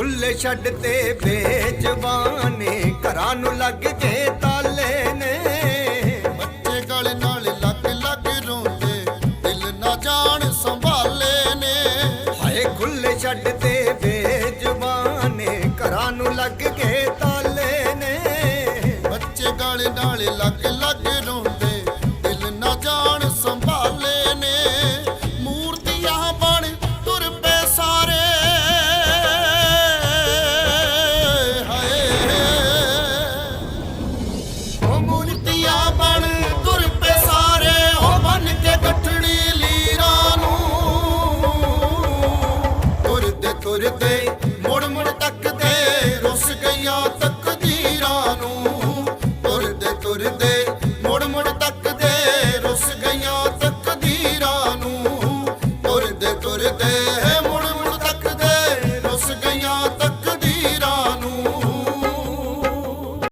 ਖੁੱਲੇ ਛੱਡ ਤੇ ਬੇਜਵਾਨੇ, ਘਰਾਂ ਨੂੰ ਲੱਗ ਕੇ ਤਾਲੇ ਨੇ। ਬੱਚੇ ਗਲ ਨਾਲ ਲੱਗ ਲੱਗ ਰੋਂਦੇ, ਦਿਲ ਨਾ ਜਾਣ ਸੰਭਾਲੇ ਨੇ। ਹਾਏ ਖੁੱਲੇ ਛੱਡ ਤੇ ਬੇਜਵਾਨੇ, ਘਰਾਂ ਨੂੰ ਲੱਗ ਕੇ ਤਾਲੇ ਨੇ। ਬੱਚੇ ਗਲ ਨਾਲ ਲੱਗ ਲੱਗ ਰੋਂਦੇ ਤੱਕਦੇ, ਮੁੜ ਮੁੜ ਤੱਕਦੇ, ਰੁੱਸ ਗਈਆਂ ਤਕਦੀਰਾਂ ਤੁਰਦੇ ਤੁਰਦੇ, ਮੁੜ ਮੁੜ ਤੱਕਦੇ, ਰੁੱਸ ਗਈਆਂ ਤਕਦੀਰਾਂ ਤੁਰਦੇ